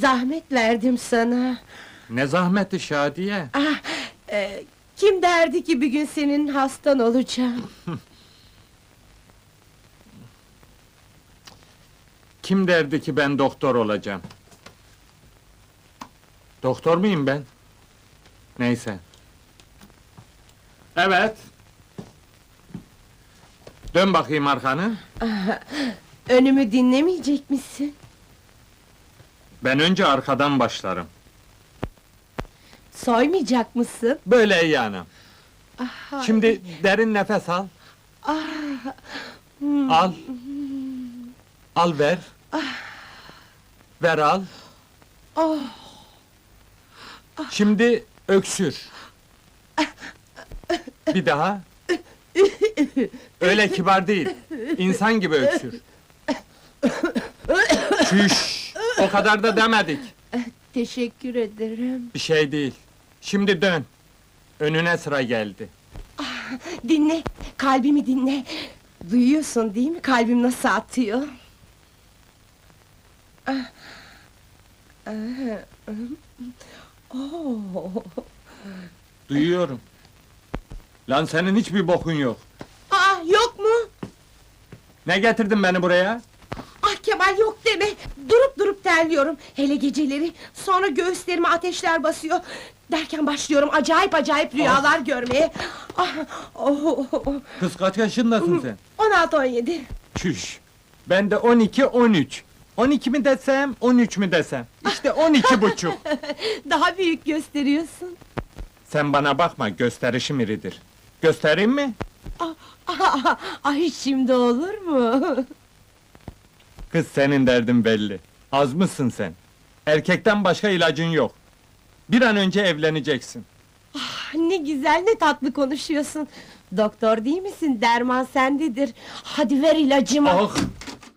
Zahmet verdim sana. Ne zahmeti Şadiye. Ah, e, kim derdi ki bir gün senin hastan olacağım? Kim derdi ki ben doktor olacağım? Doktor muyum ben? Neyse. Evet. Dön bakayım arkanı. Önümü dinlemeyecek misin? Ben önce arkadan başlarım. Soymayacak mısın? Böyle iyi yani. Ah, Şimdi derin nefes al. ah, hmm, Al. Al ver. Ver al. oh, Şimdi öksür. Bir daha. Öyle kibar değil. İnsan gibi öksür. Şüş. O kadar da demedik. teşekkür ederim. Bir şey değil. Şimdi dön. Önüne sıra geldi. Dinle, kalbimi dinle. Duyuyorsun değil mi kalbim nasıl atıyor? Ah, ah. Duyuyorum. Lan senin hiçbir bokun yok. Aa, yok mu? Ne getirdin beni buraya? Ah Kemal yok deme. Durup durup terliyorum. Hele geceleri. Sonra göğüslerime ateşler basıyor. Derken başlıyorum acayip acayip rüyalar görmeye. Ah, oh, oh, oh. Kız kaç yaşındasın sen? 16-17. Çüş. Ben de 12 13. 12 mi desem, 13 mü desem? İşte 12 buçuk. Daha büyük gösteriyorsun. Sen bana bakma, gösterişim iridir. Göstereyim mi? Ah, ah, ah, Ay şimdi olur mu? Kız senin derdin belli. Az mısın sen? Erkekten başka ilacın yok. Bir an önce evleneceksin. Ah, ne güzel ne tatlı konuşuyorsun. Doktor değil misin? Derman sendedir. Hadi ver ilacımı. Ah!